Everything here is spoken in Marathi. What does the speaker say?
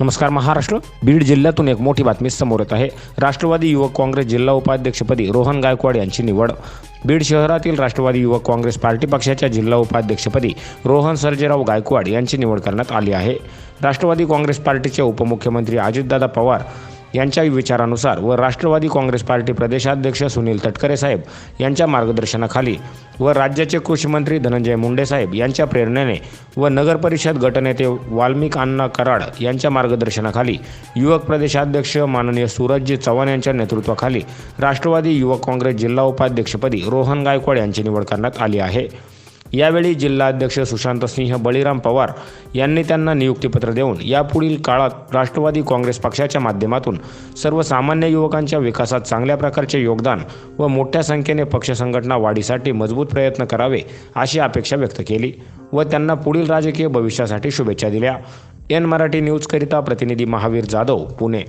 नमस्कार महाराष्ट्र. बीड जिल्ह्यातून एक मोठी बातमी समोर येत आहे. राष्ट्रवादी युवक काँग्रेस जिल्हा उपाध्यक्षपदी रोहन गायकवाड यांची निवड. बीड शहरातील राष्ट्रवादी युवक काँग्रेस पार्टी पक्षाच्या जिल्हा उपाध्यक्षपदी रोहन सर्जेराव गायकवाड यांची निवड करण्यात आली आहे. राष्ट्रवादी काँग्रेस पार्टीचे उपमुख्यमंत्री अजितदादा पवार यांच्या विचारानुसार व राष्ट्रवादी काँग्रेस पार्टी प्रदेशाध्यक्ष सुनील तटकरे साहेब यांच्या मार्गदर्शनाखाली व राज्याचे कृषीमंत्री धनंजय मुंडे साहेब यांच्या प्रेरणेने व नगरपरिषद गटनेते वाल्मिक अण्णा कराड यांच्या मार्गदर्शनाखाली युवक प्रदेशाध्यक्ष माननीय सूरजजी चव्हाण यांच्या नेतृत्वाखाली राष्ट्रवादी युवक काँग्रेस जिल्हा उपाध्यक्षपदी रोहन गायकवाड यांची निवड करण्यात आली आहे. यावेळी जिल्हाध्यक्ष सुशांतसिंह बळीराम पवार यांनी त्यांना नियुक्तीपत्र देऊन यापुढील काळात राष्ट्रवादी काँग्रेस पक्षाच्या माध्यमातून सर्वसामान्य युवकांच्या विकासात चांगल्या प्रकारचे योगदान व मोठ्या संख्येने पक्ष संघटना वाढीसाठी मजबूत प्रयत्न करावे अशी अपेक्षा व्यक्त केली व त्यांना पुढील राजकीय भविष्यासाठी शुभेच्छा दिल्या. एन मराठी न्यूजकरिता प्रतिनिधी महावीर जाधव पुणे.